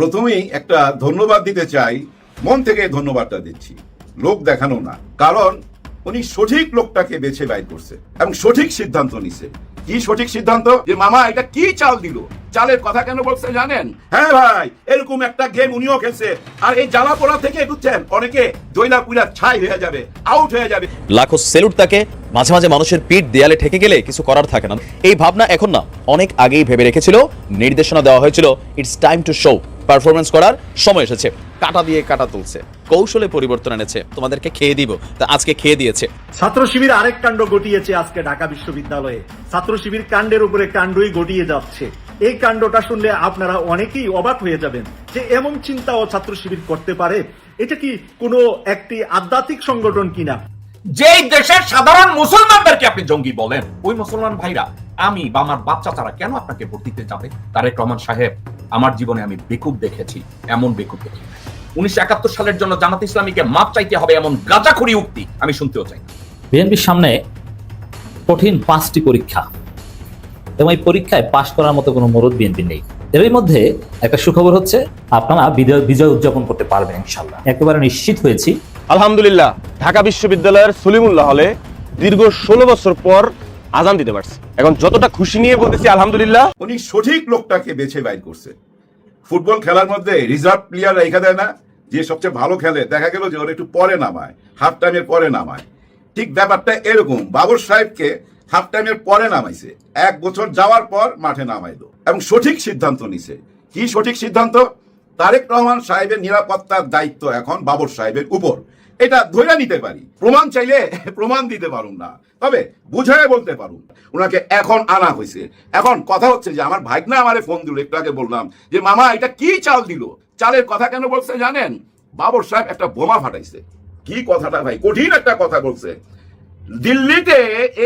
প্রথমেই একটা ধন্যবাদ দিতে চাই, মন থেকে ধন্যবাদটা দিচ্ছি। লোক দেখানো না, কারণ উনি সঠিক লোকটাকে বেছে বাইর করছে এবং সঠিক সিদ্ধান্ত নিছে। কি সঠিক সিদ্ধান্ত? যে মামা, এটা কি চাল দিল? চালের কথা কেন বলছে জানেন? হ্যাঁ ভাই, এরকম একটা গেম উনিও খেলছে। আর এই জ্বালা পোড়া থেকে বুঝছেন অনেকে দইলা পুইলা ছাই হয়ে যাবে আউট হয়ে যাবে। লাখো সেলুট তাকে মাঝে মাঝে মানুষের পিঠ দেয়ালে ঠেকে গেলে কিছু করার থাকে না। এই ভাবনা এখন না অনেক আগেই ভেবে রেখেছিল, নির্দেশনা দেওয়া হয়েছিল it's time to show performance করার সময় এসেছে। কাটা দিয়ে কাটা তুলছে। কৌশলে পরিবর্তন এনেছে। তোমাদেরকে খেয়ে দিব। তা আজকে খেয়ে দিয়েছে। ছাত্র শিবির আরেক কাণ্ড ঘটিয়েছে আজকে ঢাকা বিশ্ববিদ্যালয়ে। ছাত্র শিবির কাণ্ডের উপরে কাণ্ডই ঘটিয়ে যাচ্ছে। এই কাণ্ডটা শুনলে আপনারা অনেকেই অবাক হয়ে যাবেন যে এমন চিন্তাও ছাত্র শিবির করতে পারে। এটা কি কোনো একটি আধ্যাত্মিক সংগঠন কিনা? যেই দেশের সাধারণ মুসলমানদেরকে আপনি জঙ্গি বলেন, ওই মুসলমান ভাইরা, আমি বা আমার বাচ্চা তারা কেন আপনাকে ভোট দিতে যাবে? তারেক রহমান সাহেব, আমার জীবনে আমি বেকুব দেখেছি, এমন বেকুব দেখি উনিশশো একাত্তর সালের জন্য জামাত ইসলামীকে মাপ চাইতে হবে এমন উক্তি আমি শুনতেও চাই বিএনপির সামনে কঠিন পাঁচটি পরীক্ষা। এবং এই পরীক্ষায় পাশ করার মতো কোনো মরদ বিএনপি নেই। এর মধ্যে একটা সুখবর হচ্ছে, আপনারা বিজয় বিজয় উদযাপন করতে পারবেন ইনশাল্লাহ একেবারে নিশ্চিত হয়েছি আলহামদুলিল্লাহ, ঢাকা বিশ্ববিদ্যালয়ের সলিমুল্লাহ হলে দীর্ঘ ষোলো বছর পর আজান দিতে পারছে। এখন যতটা খুশি নিয়ে বলতেছি, আলহামদুলিল্লাহ। উনি সঠিক লোকটাকে বেছে বাইর করছে। ফুটবল খেলার মধ্যে রিজার্ভ প্লেয়ার রেখা দেয় না, যে সবচেয়ে ভালো খেলে, দেখা গেল যে ওরা একটু পরে নামায় হাফ টাইমের পরে নামায়। ঠিক ব্যাপারটা এরকম, বাবর সাহেবকে হাফ টাইমের পরে নামাইছে। এক বছর যাওয়ার পর মাঠে নামাইলো। এবং সঠিক সিদ্ধান্ত নিছে। কি সঠিক সিদ্ধান্ত? তারেক রহমান সাহেবের নিরাপত্তার দায়িত্ব এখন বাবর সাহেবের উপর। এটা ধরে নিতে পারি। প্রমাণ চাইলে প্রমাণ দিতে পারুন না। তবে বুঝায় বলতে পারুন ওনাকে এখন আনা হয়েছে এখন কথা হচ্ছে যে, আমার ভাইগনা আমারে ফোন দিল, একটু আগে বললাম যে, মামা, এটা কি চাল দিল? চালের কথা কেন বলছে জানেন? বাবর সাহেব একটা বোমা ফাটাইছে। কি কথাটা ভাই? কঠিন একটা কথা বলছে। দিল্লিতে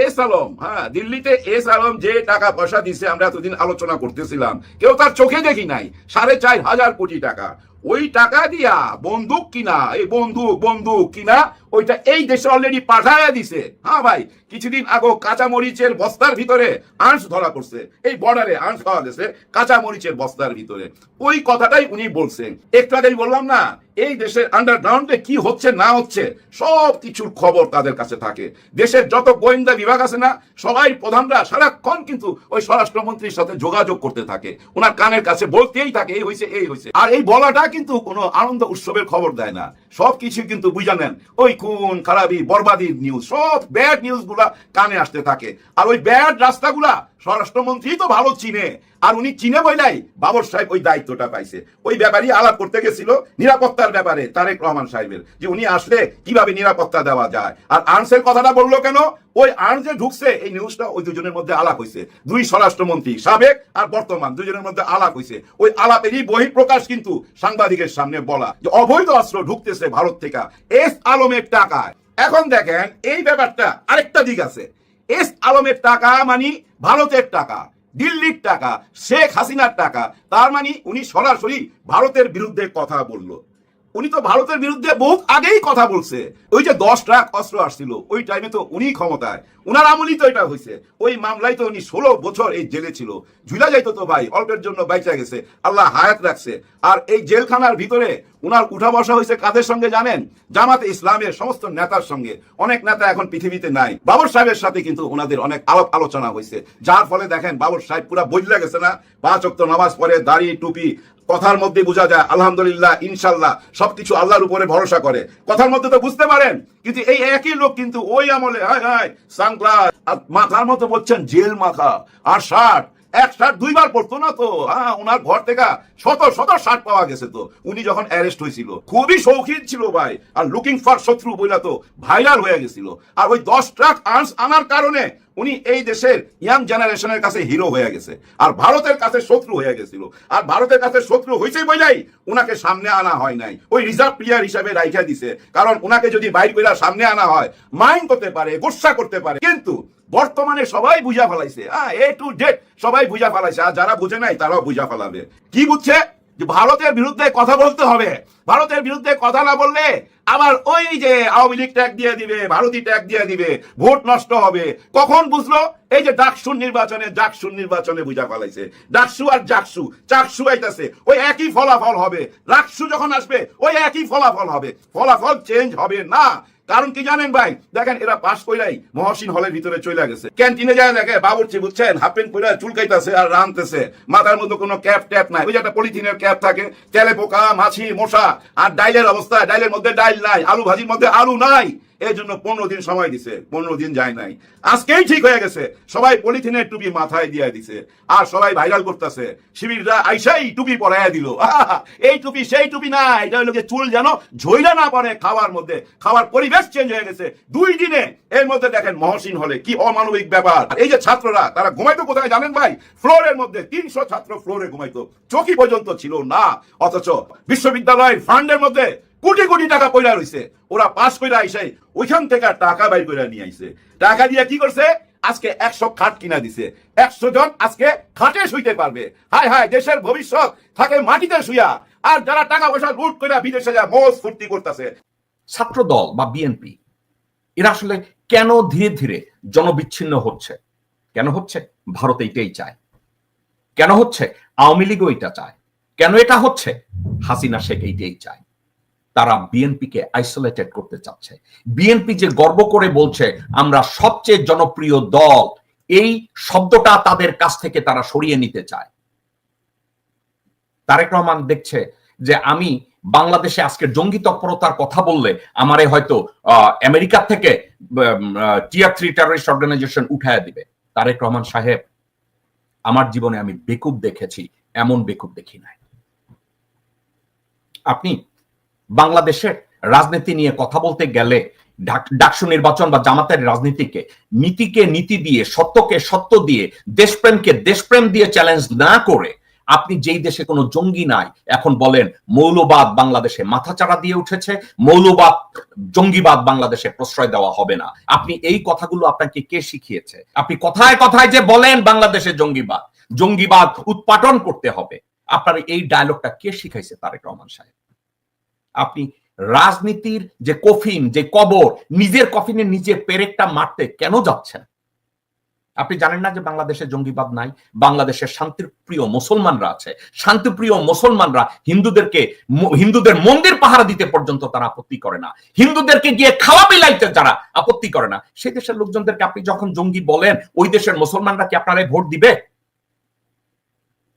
এস আলম হ্যাঁ দিল্লিতে এস আলম যে টাকা পয়সা দিছে, আমরা এতদিন আলোচনা করতেছিলাম। কেউ তার চোখে দেখি নাই। সাড়ে চার হাজার কোটি টাকা। ওই টাকা দিয়া বন্দুক কিনা এই বন্দুক বন্দুক কিনা ওইটা এই দেশে অলরেডি পাঠায়া দিছে। হ্যাঁ ভাই, কিছুদিন আগে কাঁচা মরিচের বস্তার ভিতরে আঁশ ধরা পড়ছে। এই বর্ডারে আঁশ পাওয়া গেছে কাঁচা মরিচের বস্তার ভিতরে। ওই কথাটাই উনি বলছেন। একটু আগেই বললাম না, এই দেশের আন্ডারগ্রাউন্ডে কি হচ্ছে না হচ্ছে, সব কিছুর খবর তাদের কাছে থাকে। দেশের যত গোয়েন্দা বিভাগ আছে না, সবাই প্রধানরা সারাক্ষণ কিন্তু ওই স্বরাষ্ট্রমন্ত্রীর সাথে যোগাযোগ করতে থাকে। ওনার কানের কাছে বলতেই থাকে, এই হয়েছে এই হয়েছে আর এই বলাটা কিন্তু কোনো আনন্দ উৎসবের খবর দেয় না। সব কিছু কিন্তু বুঝা নেন ওই খুন, খারাপি বরবাদির নিউজ সব ব্যাড নিউজগুলা কানে আসতে থাকে। আর ওই ব্যাড রাস্তাগুলা স্বরাষ্ট্রমন্ত্রী তো ভালো চিনে। আর উনি চিনে বইলাই বাবর সাহেব ওই দায়িত্বটা পাইছে। ওই ব্যাপারই আলাপ করতে গেছিল নিরাপত্তার ব্যাপারে তারেক রহমান সাহেবের, যে উনি আসলে কীভাবে নিরাপত্তা দেওয়া যায়। আর আর্নসের কথাটা বলল কেন? ওই আর্ন যে ঢুকছে, এই নিউজটা ওই দুজনের মধ্যে আলাপ হয়েছে দুই স্বরাষ্ট্রমন্ত্রী, সাবেক আর বর্তমান, দুজনের মধ্যে আলাপ হয়েছে ওই আলাপেরই বহিঃপ্রকাশ কিন্তু সাংবাদিকের সামনে বলা, যে অবৈধ অস্ত্র ঢুকতেছে ভারত থেকে। এস আলমের টাকায়। এখন দেখেন, এই ব্যাপারটা আরেকটা দিক আছে। এস আলমের টাকা মানে ভারতের টাকা, দিল্লির টাকা, শেখ হাসিনার টাকা। তার মানে উনি সরাসরি ভারতের বিরুদ্ধে কথা বলল। উনি তো ভারতের বিরুদ্ধে বহু আগেই কথা বলছে। ওই যে দশ ট্রাক অস্ত্র আসছিল, ওই টাইমে তো উনি ক্ষমতায়। উনার আমলই তো এটা হয়েছে। ওই মামলায় তো উনি ষোলো বছর এই জেলে ছিল। ঝুলা যাইতো তো ভাই, অল্পের জন্য বাইচা গেছে। আল্লাহ হায়াত রাখছে। আর এই জেলখানার ভিতরে উনার উঠা বসা হয়েছে কাদের সঙ্গে জানেন? জামাতে ইসলামের সমস্ত নেতার সঙ্গে। অনেক নেতা এখন পৃথিবীতে নাই। বাবর সাহেবের সাথে কিন্তু ওনাদের অনেক আলাপ আলোচনা হয়েছে। যার ফলে দেখেন বাবর সাহেব পুরা বদলে গেছে না? পাঁচ অক্ত নামাজ পড়ে, দাড়ি, টুপি কথার মধ্যে বোঝা যায়, আলহামদুলিল্লাহ, ইনশাল্লাহ, সবকিছু আল্লাহর উপরে ভরসা করে। কথার মধ্যে তো বুঝতে পারেন কিন্তু এই একই লোক কিন্তু ওই আমলে, হায় হায় সানগ্লাস মাথার মতো বলছেন জেল মাথা আর শার্ট এক শার্ট দুইবার পড়তো না তো। হ্যাঁ ওনার ঘর থেকে শত শত শার্ট পাওয়া গেছে তো। উনি যখন অ্যারেস্ট হয়েছিল, খুবই শৌখিন ছিল ভাই, আর লুকিং ফর শত্রু বইলা তো ভাইরাল হয়ে গেছিল। আর ওই দশ ট্রাক আর্নস আনার কারণে উনি এই দেশের ইয়াং জেনারেশনের কাছে হিরো হয়ে গেছে। আর ভারতের কাছে শত্রু হয়ে গেছিল। আর ভারতের কাছে শত্রু হয়েছে বইলাই উনাকে সামনে আনা হয় নাই। ওই রিজার্ভ প্লেয়ার হিসাবে রাইখা দিছে। কারণ উনাকে যদি বাইর করে সামনে আনা হয় মাইন্ড করতে পারে, গোসা করতে পারে। কিন্তু বর্তমানে সবাই বুঝা ফেলাইছে। হ্যাঁ এ টু জেড সবাই বুঝা ফেলাইছে। আর যারা বুঝে নাই, তারাও বুঝা ফেলাবে। কি বুঝছে? যে ভারতের বিরুদ্ধে কথা বলতে হবে। ভারতের বিরুদ্ধে কথা না বললে আবার ওই যে আওয়ামী লীগ ট্যাগ দিয়ে দিবে, ভারতী ট্যাগ দিয়ে দিবে, ভোট নষ্ট হবে। কখন বুঝলো? এই যে ডাকসুর নির্বাচনে ডাকসুর নির্বাচনে বুঝা পালাইছে ডাকসু আর জাকসু, চাকসু আইতাছে, ওই একই ফলাফল হবে। রাকসু যখন আসবে, ওই একই ফলাফল হবে। ফলাফল চেঞ্জ হবে না। কারণ কি জানেন ভাই? দেখেন, এরা পাস কইরাই মহসিন হলের ভিতরে চলে গেছে। ক্যান্টিনে যায় দেখে বাবুর্চি, বুঝছেন? হাফ প্যান্ট পরে চুলকাইতেছে আর রানতেছে মাথার মধ্যে কোনো ক্যাপ ট্যাপ নাই। ওই যে একটা পলিথিনের ক্যাপ থাকে, তেলে পোকা, মাছি, মশা, আর ডাইলের অবস্থা। ডাইলের মধ্যে ডাইল নাই, আলু ভাজির মধ্যে আলু নাই। এই জন্য পনেরো দিন সময় দিছে, পনেরো দিন যায় নাই। আজকেই ঠিক হয়ে গেছে, সবাই পলিথিনের টুপি মাথায় দিয়ে দিছে, আর সবাই ভাইরাল করতেছে। শিবিররা আইসাই টুপি পরাইয়া দিল। এই টুপি সেই টুপি না, এটা হলো যে চুল যেন ঝইলা না পড়ে খাওয়ার মধ্যে। খাওয়ার পরিবেশ চেঞ্জ হয়ে গেছে। দুই দিনে এর মধ্যে দেখেন মহসিন হলে কি অমানবিক ব্যাপার। এই যে ছাত্ররা, তারা ঘুমাইতো কোথায় জানেন ভাই? ফ্লোরের মধ্যে তিনশো ছাত্র ফ্লোরে ঘুমাইতো। চকি পর্যন্ত ছিল না। অথচ বিশ্ববিদ্যালয়ের ফান্ডের মধ্যে কোটি কোটি টাকা পয়লা রইছে। ওরা পাস কইরা আইসে, ওইখান থেকে টাকা বাই কইরা নিয়ে আইছে টাকা দিয়ে কি করছে? আজকে একশো খাট কিনা দিছে। একশো জন আজকে খাটে শুইতে পারবে। হায় হায়, দেশের ভবিষ্যৎ থাকে মাটিতে শুয়া আর যারা টাকা পয়সা লুট কইরা বিদেশে যা মোজ ফুর্তি করতেছে। ছাত্র দল বা বিএনপি, এরা আসলে কেন ধীরে ধীরে জনবিচ্ছিন্ন হচ্ছে? কেন হচ্ছে? ভারত এইটাই চায়। কেন হচ্ছে? আওয়ামী লীগও এটা চায়। কেন এটা হচ্ছে? হাসিনা, শেখ এইটাই চায়। তারা বিএনপিকে আইসোলেটেড করতে চাচ্ছে। বিএনপি যে গর্ব করে বলছে, আমরা সবচেয়ে জনপ্রিয় দল, এই শব্দটা তাদের কাছ থেকে তারা সরিয়ে নিতে চায়। তারেক রহমান দেখছে যে আমি বাংলাদেশে আজকে জঙ্গি তৎপরতার কথা বললে আমারে হয়তো আমেরিকা থেকে টিয়ার থ্রি টেররিস্ট অর্গানাইজেশন উঠায় দিবে। তারেক রহমান সাহেব, আমার জীবনে আমি বেকুব দেখেছি, এমন বেকুব দেখি নাই। আপনি বাংলাদেশের রাজনীতি নিয়ে কথা বলতে গেলে ডাকসু নির্বাচন বা জামাতের রাজনীতিকে, নীতিকে নীতি দিয়ে, সত্যকে সত্য দিয়ে, দেশপ্রেমকে দেশপ্রেম দিয়ে চ্যালেঞ্জ না করে আপনি যেই দেশে কোনো জঙ্গি নাই, এখন বলেন মৌলবাদ বাংলাদেশে মাথাচাড়া দিয়ে উঠেছে, মৌলবাদ, জঙ্গিবাদ বাংলাদেশে প্রশ্রয় দেওয়া হবে না। আপনি এই কথাগুলো আপনাকে কে শিখিয়েছে? আপনি কথায় কথায় যে বলেন বাংলাদেশে জঙ্গিবাদ জঙ্গিবাদ উৎপাটন করতে হবে। আপনার এই ডায়লগটা কে শিখাইছে তারেক রহমান সাহেব? আপনি রাজনীতির যে কফিন, যে কবর, নিজের কফিনে নিজে পেরেকটা মারতে কেন যাচ্ছেন? আপনি জানেন না যে বাংলাদেশে জঙ্গিবাদ নাই? বাংলাদেশের শান্তিপ্রিয় মুসলমানরা আছে। শান্তিপ্রিয় মুসলমানরা হিন্দুদেরকে হিন্দুদের মন্দির পাহারা দিতে পর্যন্ত তারা আপত্তি করে না। হিন্দুদেরকে গিয়ে খাওয়া বিলাইতে যারা আপত্তি করে না। সেই দেশের লোকজনদেরকে আপনি যখন জঙ্গি বলেন, ওই দেশের মুসলমানরা কি আপনারা ভোট দিবে?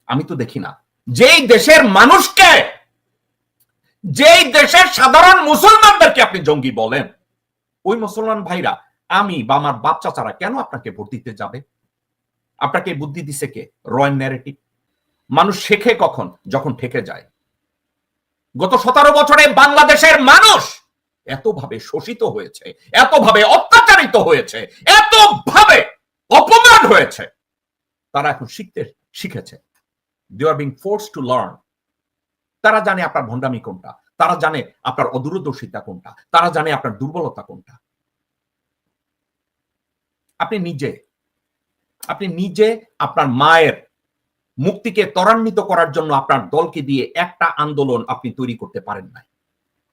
আমি তো দেখি না। যেই দেশের মানুষকে যেই দেশের সাধারণ মুসলমানদেরকে আপনি জঙ্গি বলেন, ওই মুসলমান ভাইরা, আমি বা আমার বাপ চাচারা কেন আপনাকে ভোট দিতে যাবে? আপনাকে বুদ্ধি দিছে কে? রয়্যাল ন্যারেটিভ মানুষ শেখে কখন? যখন ঠেকে যায়। গত সতেরো বছরে বাংলাদেশের মানুষ এতভাবে শোষিত হয়েছে, এতভাবে অত্যাচারিত হয়েছে, এতভাবে অপমান হয়েছে, তারা এখন শিখতে শিখেছে। They are being forced to learn তারা জানে আপনার ভণ্ডামি কোনটা, তারা জানে আপনার অদূরদর্শিতা কোনটা, তারা জানে আপনার দুর্বলতা কোনটা। আপনি নিজে আপনি নিজে আপনার মায়ের মুক্তিকে ত্বরান্বিত করার জন্য আপনার দলকে দিয়ে একটা আন্দোলন আপনি তৈরি করতে পারেন নাই।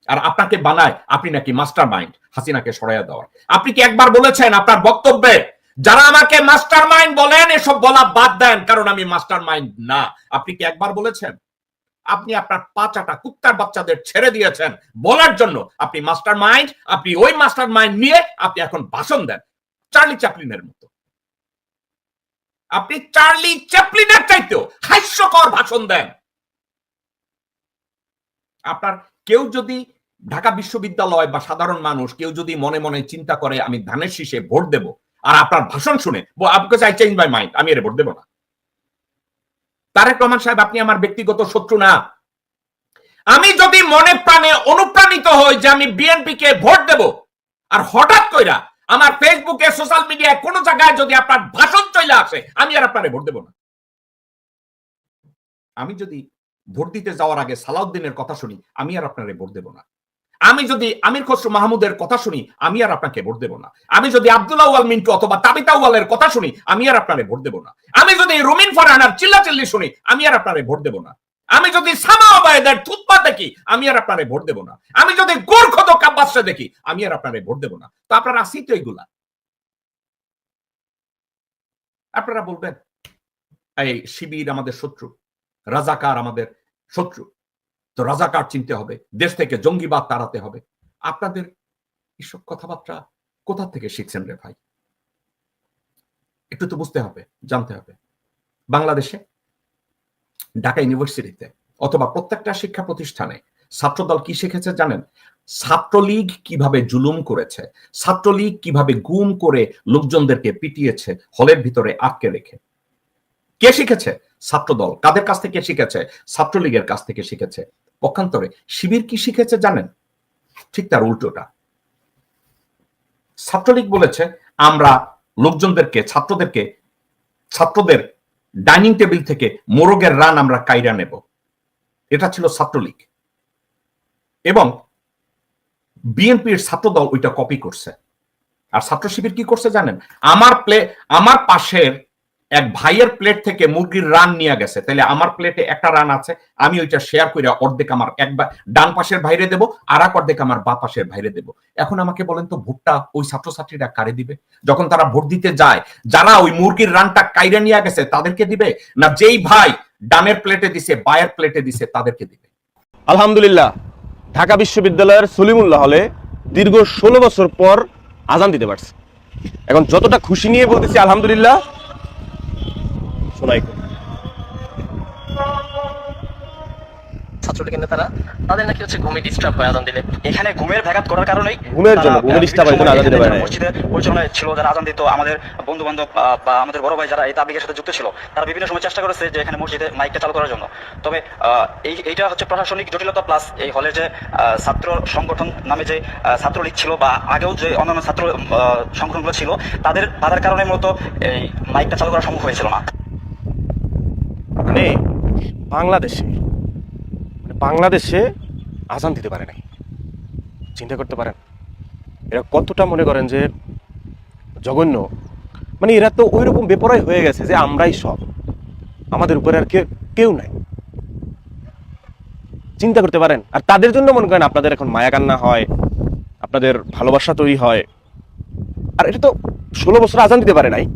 আর আপনাকে বানায় আপনি নাকি মাস্টার মাইন্ড হাসিনাকে সরাইয়া দেওয়ার। আপনি কি একবার বলেছেন আপনার বক্তব্যে, যারা আমাকে মাস্টার মাইন্ড বলেন, এসব বলা বাদ দেন, কারণ আমি মাস্টার মাইন্ড না। আপনি কি একবার বলেছেন? আপনি আপনার পাঁচাটা কুত্তার বাচ্চাদের ছেড়ে দিয়েছেন বলার জন্য। আপনি মাস্টার মাইন্ড আপনি ওই মাস্টার মাইন্ড নিয়ে আপনি এখন ভাষণ দেন চার্লি চ্যাপলিনের মতো। আপনি চার্লি চ্যাপলিনের চাইতেও হাস্যকর ভাষণ দেন। আপনার কেউ যদি ঢাকা বিশ্ববিদ্যালয় বা সাধারণ মানুষ কেউ যদি মনে মনে চিন্তা করে, আমি ধানের শীষে ভোট দেব, আর আপনার ভাষণ শুনে চাই চেঞ্জ মাই মাইন্ড আমি এর ভোট দেব না। তারেক রহমান সাহেব, আপনি আমার ব্যক্তিগত শত্রু না। আমি যদি মনে প্রাণে অনুপ্রাণিত হই যে আমি বিএনপি কে ভোট দেব, আর হঠাৎ কইরা আমার ফেসবুকে সোশ্যাল মিডিয়ায় কোন জায়গায় যদি আপনার ভাষণ চলে আসে, আমি আর আপনারে ভোট দেব না। আমি যদি ভোট দিতে যাওয়ার আগে সালাউদ্দিনের কথা শুনি, আমি আর আপনারে ভোট দেব না। আমি যদি আমির খসরু মাহমুদের কথা শুনি, আমি আর আপনাকে ভোট দেব না। আমি যদি আব্দুল্লাহ ওয়াল মিন্টু অথবা তাবিতা ওয়ালের কথা শুনি, আমি আর আপনারে ভোট দেব না। আমি যদি রুমিন ফারহানার চিল্লাচিল্লি শুনি, আমি আর আপনারে ভোট দেব না। আমি যদি সামা ওবায়দের থুতপা দেখি, আমি আর আপনারে ভোট দেব না। আমি যদি গোর্খদ কাব্বাসে দেখি, আমি আর আপনারে ভোট দেব না। তো আপনারা আসি তো এইগুলা আপনারা বলবেন, এই শিবির আমাদের শত্রু, রাজাকার আমাদের শত্রু। তো রাজাকার চিনতে হবে, দেশ থেকে জঙ্গিবাদ তাড়াতে হবে। আপনাদের এসব কথাবার্তা কোথা থেকে শিখছেন রে ভাই? একটু তো বুঝতে হবে, জানতে হবে। বাংলাদেশে, ঢাকা ইউনিভার্সিটিতে অথবা প্রত্যেকটা শিক্ষা প্রতিষ্ঠানে ছাত্রদল কি শিখেছে জানেন? ছাত্রলীগ কীভাবে জুলুম করেছে, ছাত্রলীগ কীভাবে গুম করে লোকজনদেরকে পিটিয়েছে, হলের ভিতরে আটকে রেখে। কে শিখেছে? ছাত্রদল। কাদের কাছ থেকে শিখেছে? ছাত্রলীগের কাছ থেকে শিখেছে। পক্ষান্তরে। শিবির কি শিখেছে জানেন? ঠিক তার উল্টোটা। ছাত্রলীগ বলেছে, আমরা লোকজনদেরকে, ছাত্রদেরকে, ছাত্রদের ডাইনিং টেবিল থেকে মোরগের রান আমরা কাইরা নেব। এটা ছিল ছাত্রলীগ। এবং বিএনপির ছাত্রদল ওইটা কপি করছে। আর ছাত্র শিবির কি করছে জানেন? আমার প্লে আমার পাশের এক ভাইয়ের প্লেট থেকে মুরগির রান নিয়ে গেছে। তাহলে আমার প্লেটে একটা রান আছে, আমি ওইটা শেয়ার করে অর্ধেক আমার একবার ডান পাশের ভাইরে দেব, আর এক অর্ধেক আমার বা পাশের ভাইরে দেব। এখন আমাকে বলেন তো, ভোটটা ওই ছাত্রছাত্রীরা কারে দিবে? যখন তারা ভোট দিতে যায়, যারা ওই মুরগির রানটা কাইরে নিয়ে গেছে, তাদেরকে দিবে? না যেই ভাই ডানের প্লেটে দিছে, বায়ের প্লেটে দিছে, তাদেরকে দিবে? আলহামদুলিল্লাহ, ঢাকা বিশ্ববিদ্যালয়ের সলিমুল্লাহ হলে দীর্ঘ ষোলো বছর পর আজান দিতে পারছে। এখন যতটা খুশি নিয়ে বলতেছি, আলহামদুলিল্লাহ শোনাই ছাত্রলীগের নেতারা তাদের নাকি হচ্ছে ঘুমে ডিস্টার্ব হয় আজান দিলে। এখানে ঘুমের ব্যাঘাত করার কারণেই ঘুমের জন্য, তারা, ঘুমের হয়, আজান দিতে পারে। না। পরিচালনায় ছিল যারা আজান দিত আমাদের বন্ধু বান্ধব বা আমাদের বড় ভাই যারা এই তাবলিগের সাথে যুক্ত ছিল তারা বিভিন্ন সময় চেষ্টা করেছে যে এখানে মসজিদে মাইকটা চালু করার জন্য। তবে এই এইটা হচ্ছে প্রশাসনিক জটিলতা প্লাস এই হলের যে ছাত্র সংগঠন নামে যে ছাত্রলীগ ছিল বা আগেও যে অন্যান্য ছাত্র সংগঠনগুলো ছিল তাদের তাদের কারণে মূলত এই মাইকটা চালু করা সম্ভব হয়েছিল না। মানে বাংলাদেশে মানে বাংলাদেশে আজান দিতে পারে নাই। চিন্তা করতে পারেন। এরা কতটা মনে করেন যে জঘন্য? মানে এরা তো ওই রকম বেপরাই হয়ে গেছে যে আমরাই সব। আমাদের উপরে আর কে- কেউ নাই। চিন্তা করতে পারেন। আর তাদের জন্য মনে করেন আপনাদের এখন মায়া কান্না হয়, আপনাদের ভালোবাসা তৈরি হয়। আর এটা তো ষোলো বছর আজান দিতে পারে নাই।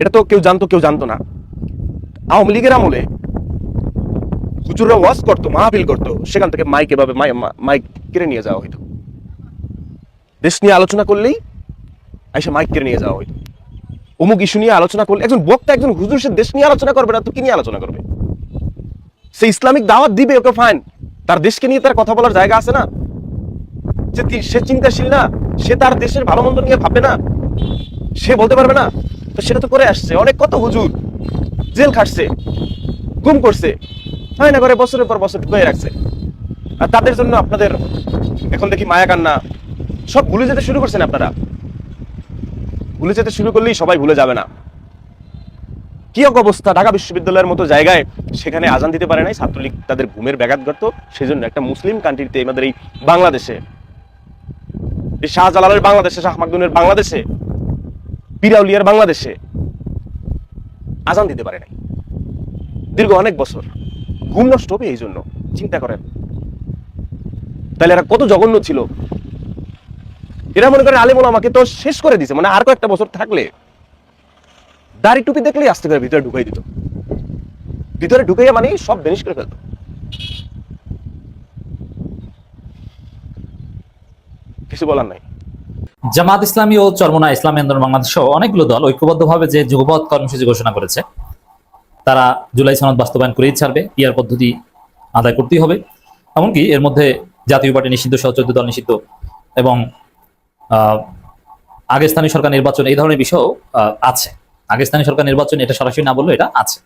এটা তো কেউ জানতো কেউ জানতো না। আওয়ামী লীগের আমলে হুজুররা ওয়াজ করতো, মাহফিল করতো, সেখান থেকে মাইক এভাবে মাইক কেড়ে নিয়ে যাওয়া দেশ নিয়ে আলোচনা করলেই এসে মাইক কেড়ে নিয়ে যাওয়া অমুক ইস্যু নিয়ে আলোচনা করলে, একজন বক্তা, একজন হুজুর সে দেশ নিয়ে আলোচনা করবে না, তো কি নিয়ে আলোচনা করবে? সে ইসলামিক দাওয়াত দিবে, ওকে ফাইন তার দেশকে নিয়ে তার কথা বলার জায়গা আছে না? যে সে চিন্তাশীল না? সে তার দেশের ভালো মন্দ নিয়ে ভাববে না? সে বলতে পারবে না? তো সেটা তো করে আসছে। অনেক কত হুজুর জেল খাটছে, গুম করছে, হয় না করে বছরের পর বছর ঢুকিয়ে রাখছে। আর তাদের জন্য আপনাদের এখন দেখি মায়া কান্না। সব ভুলে যেতে শুরু করছেন আপনারা। ভুলে যেতে শুরু করলেই সবাই ভুলে যাবে না। কি এক অবস্থা, ঢাকা বিশ্ববিদ্যালয়ের মতো জায়গায় সেখানে আজান দিতে পারে নাই, ছাত্রলীগ তাদের ঘুমের ব্যাঘাত করতো সেই জন্য একটা মুসলিম কান্ট্রিতে আমাদের এই বাংলাদেশে, এই শাহজালালের বাংলাদেশে, শাহ মাকদুনের বাংলাদেশে, পিরাউলিয়ার বাংলাদেশে আজান দিতে পারে নাই। দীর্ঘ অনেক বছর ঘুম নষ্ট হবে এই জন্য চিন্তা করেন। তাহলে এরা কত জঘন্য ছিল। এরা মনে করে আলিমুল আমাকে তো শেষ করে দিছে মানে আর কয়েকটা বছর থাকলে। দাড়ি টুপি দেখলেই আস্তে করে ভিতরে ঢুকাই দিত। ভিতরে ঢুকাইয়া মানে সব বেনিশ করে ফেলতো। কিছু বলার নাই। জামাত ইসলামী ও চরমনা ইসলামী আন্দোলন বাংলাদেশ সহ অনেকগুলো দল ঐক্যবদ্ধভাবে যে যুগপথ কর্মসূচি ঘোষণা করেছে, তারা জুলাই সনদ বাস্তবায়ন করেই ছাড়বে, ইয়ার পদ্ধতি আদায় করতেই হবে। এমনকি এর মধ্যে জাতীয় পার্টি নিষিদ্ধ সহ দল নিষিদ্ধ এবং আগে স্থানীয় সরকার নির্বাচন এই ধরনের বিষয়ও আছে। আগে স্থানীয় সরকার নির্বাচন এটা সরাসরি না বললেও এটা আছে।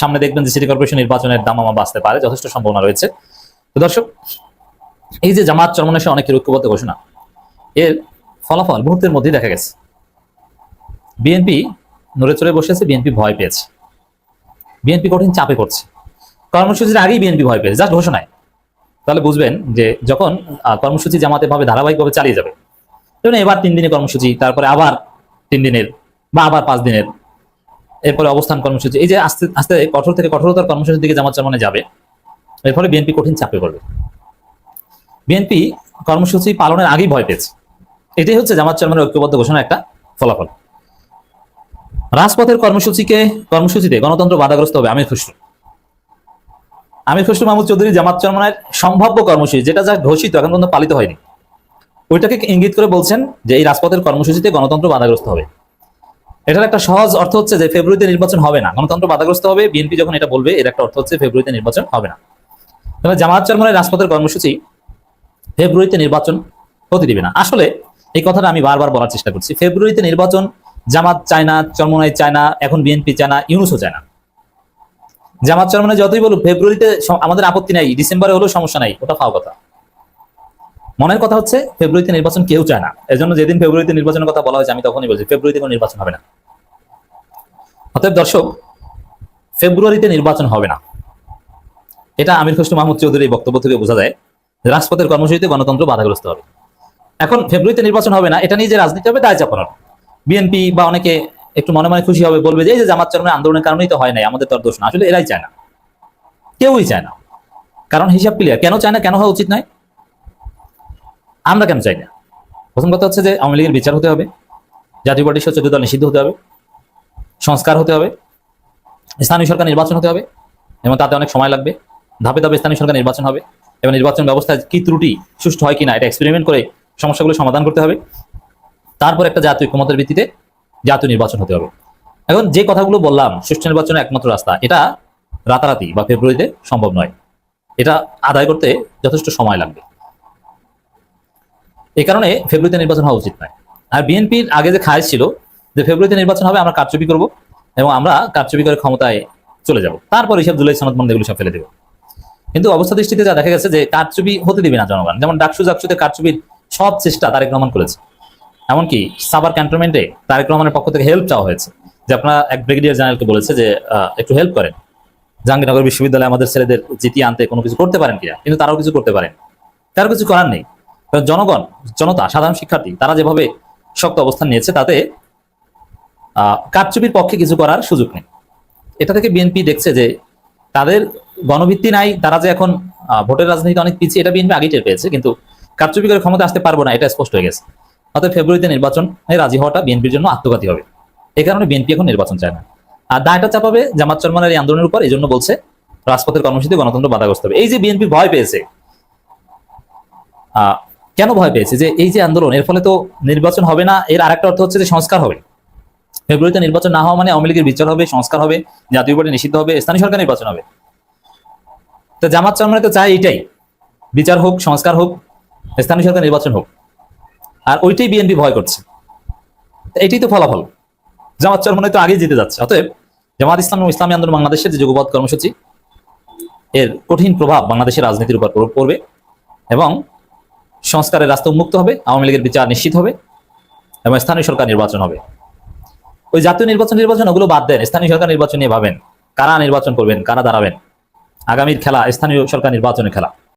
সামনে দেখবেন যে সিটি কর্পোরেশন নির্বাচনের দামামা বাঁচতে পারে, যথেষ্ট সম্ভাবনা রয়েছে। তো দর্শক, এই যে জামাত চরমনেশে অনেকের ঐক্যবদ্ধ ঘোষণা, এর ফলাফল মুহূর্তের মধ্যেই দেখা গেছে। বিএনপি নড়ে চড়ে বসেছে বিএনপি ভয় পেয়েছে। বিএনপি কঠিন চাপে করছে কর্মসূচির আগেই বিএনপি ভয় পেয়েছে যা ঘোষণায়। তাহলে বুঝবেন যে যখন কর্মসূচি জামাতে ভাবে ধারাবাহিকভাবে চালিয়ে যাবে যেমন এবার তিন দিনের কর্মসূচি, তারপরে আবার তিন দিনের বা আবার পাঁচ দিনের। এরপরে অবস্থান কর্মসূচি, এই যে আস্তে আস্তে কঠোর থেকে কঠোরতার কর্মসূচির দিকে জামাত চরমনে যাবে, এর ফলে বিএনপি কঠিন চাপে পড়বে। বিএনপি কর্মসূচি পালনের আগেই ভয় পেয়েছে। এটাই হচ্ছে জামাত চরমনের ঐক্যবদ্ধ ঘোষণা একটা ফলাফল। রাজপথের কর্মসূচিকে, কর্মসূচিতে গণতন্ত্র বাধাগ্রস্ত হবে আমির খুশরু আমির খুশরু মাহমুদ চৌধুরী জামাত চরমনের সম্ভাব্য কর্মসূচি, যেটা যা ঘোষিত, এখন পর্যন্ত পালিত হয়নি। ওইটাকে ইঙ্গিত করে বলছেন যে এই রাজপথের কর্মসূচিতে গণতন্ত্র বাধাগ্রস্ত হবে। এটার একটা সহজ অর্থ হচ্ছে যে ফেব্রুয়ারিতে নির্বাচন হবে না। গণতন্ত্র বাধাগ্রস্ত হবে, বিএনপি যখন এটা বলবে, এর একটা অর্থ হচ্ছে ফেব্রুয়ারিতে নির্বাচন হবে না। তবে জামাত চরমনের রাজপথের কর্মসূচি ফেব্রুয়ারিতে নির্বাচন হতে দিবে না। আসলে এই কথাটা আমি বারবার বলার চেষ্টা করছি। ফেব্রুয়ারিতে নির্বাচন, জামাত চায় না, চরমনাই চায় না, এখন বিএনপি চায় না, ইউনুসও চায় না। জামাত, চরমনাই যতই বলুক, ফেব্রুয়ারিতে আমাদের আপত্তি নাই, ডিসেম্বরে হলেও সমস্যা নাই, ওটা ফাও কথা। মনের কথা হচ্ছে, ফেব্রুয়ারিতে নির্বাচন কেউ চায় না। এজন্য যেদিন ফেব্রুয়ারিতে নির্বাচনের কথা বলা হয়েছে, আমি তখনই বলছি, ফেব্রুয়ারিতে কোনো নির্বাচন হবে না। অতএব দর্শক, ফেব্রুয়ারিতে নির্বাচন হবে না। এটা আমির খসরু মাহমুদ চৌধুরীর বক্তব্য থেকে বোঝা যায়, রাজপথের কর্মসূচিতে গণতন্ত্র বাধাগ্রস্ত হবে। এখন ফেব্রুয়ারিতে নির্বাচন হবে না, এটা নিয়ে যে রাজনীতি হবে দায় চাপানোর। বিএনপি বা অনেকে একটু মনে মনে খুশি হবে, বলবে যে এই যে জামাত চরমের আন্দোলনের কারণেই তো হয় নাই, আমাদের তো দোষ না। আসলে এরাই চায় না। কেউই চায় না। কারণ হিসাব ক্লিয়ার কেন চায় না, কেন হওয়া উচিত নয়? আমরা কেন চাই না? প্রথম কথা হচ্ছে যে আওয়ামী লীগের বিচার হতে হবে, জাতীয় পার্টির চোদ্দ দল নিষিদ্ধ হতে হবে, সংস্কার হতে হবে, স্থানীয় সরকার নির্বাচন হতে হবে, এবং তাতে অনেক সময় লাগবে। ধাপে ধাপে স্থানীয় সরকার নির্বাচন হবে, এবং নির্বাচন ব্যবস্থায় কি ত্রুটি, সুষ্ঠু হয় কিনা, এটা এক্সপেরিমেন্ট করে সমস্যাগুলো সমাধান করতে হবে। তারপর একটা জাতীয় ক্ষমতার ভিত্তিতে জাতীয় নির্বাচন হতে হবে। এখন যে কথাগুলো বললাম, সুষ্ঠু নির্বাচনের একমাত্র রাস্তা, এটা রাতারাতি বা ফেব্রুয়ারিতে সম্ভব নয়। এটা আদায় করতে যথেষ্ট সময় লাগবে। এই কারণে ফেব্রুয়ারিতে নির্বাচন হওয়া উচিত নয়। আর বিএনপির আগে যে খায় ছিল, যে ফেব্রুয়ারিতে নির্বাচন হবে, আমরা কারচুপি করব এবং আমরা কারচুপি করে ক্ষমতায় চলে যাব। তারপর এইসব জুলাই সনদ মন্দ এগুলো সব ফেলে দেবো। কিন্তু অবস্থা দৃষ্টিতে যা দেখা গেছে যে কারচুপি হতে দিবে না জনগণ। যেমন ডাকসু জাকসুতে কারচুপির সব চেষ্টা তারেক রহমান করেছে। এমনকি সাবার ক্যান্টনমেন্টে তারেক রহমানের পক্ষ থেকে হেল্প চাওয়া হয়েছে। যে আপনারা এক ব্রিগেডিয়ার জেনারেলকে বলেছে যে একটু হেল্প করেন। জাহাঙ্গীরনগর বিশ্ববিদ্যালয়ে আমাদের ছেলেদের জিতিয়ে আনতে কোনো কিছু করতে পারেন কিনা? কিন্তু তারাও কিছু করতে পারেন। তার কিছু করার নেই। কারণ জনগণ, জনতা, সাধারণ শিক্ষার্থী, তারা যেভাবে শক্ত অবস্থান নিয়েছে, তাতে কারচুপির পক্ষে কিছু করার সুযোগ নেই। এটা থেকে বিএনপি দেখছে যে, তাদের গণভিত্তি নাই, তারা যে এখন ভোটের রাজনীতি অনেক পিছিয়ে, এটা বিএনপি আগেই টের পেয়েছে। কিন্তু কারচুপি করে ক্ষমতা আসতে পারব না, এটা স্পষ্ট হয়ে গেছে। অর্থাৎ ফেব্রুয়ারিতে নির্বাচন রাজি হওয়াটা বিএনপির জন্য আত্মঘাতী হবে। এই কারণে বিএনপি এখন নির্বাচন চায় না। আর দায়টা চাপাবে জামাত চরমানের এই আন্দোলনের উপর, এই জন্য বলছে রাজপথের কর্মসূচিতে গণতন্ত্র বাধাগ্রস্ত হবে। এই যে বিএনপি ভয় পেয়েছে কেন ভয় পেয়েছে? যে এই যে আন্দোলন, এর ফলে তো নির্বাচন হবে না, এর আরেকটা অর্থ হচ্ছে যে সংস্কার হবে। ফেব্রুয়ারিতে নির্বাচন না হওয়া মানে আওয়ামী লীগের বিচার হবে, সংস্কার হবে, জাতীয় পার্টি নিষিদ্ধ হবে, স্থানীয় সরকার নির্বাচন হবে। তো জামাত চরমানে তো চায় এটাই বিচার হোক, সংস্কার হোক স্থানীয় সরকার নির্বাচন হোক। আর ওইটাই বিএনপি ভয় করছে। এটাই তো ফলাফল। জামাত চরমনে তো আগেই জিতে যাচ্ছে। অতএব জামাত ইসলাম এবং ইসলামী আন্দোলন বাংলাদেশের যে যুগপৎ কর্মসূচি, এর কঠিন প্রভাব বাংলাদেশের রাজনীতির উপর প্রভাব পড়বে এবং সংস্কারের রাস্তা উন্মুক্ত হবে, আওয়ামী লীগের বিচার নিশ্চিত হবে এবং স্থানীয় সরকার নির্বাচন হবে। ওই জাতীয় নির্বাচন নির্বাচন ওগুলো বাদ দেন। স্থানীয় সরকার নির্বাচন নিয়ে ভাবেন। কারা নির্বাচন করবেন, কারা দাঁড়াবেন? আগামীর খেলা, স্থানীয় সরকার নির্বাচনের খেলা।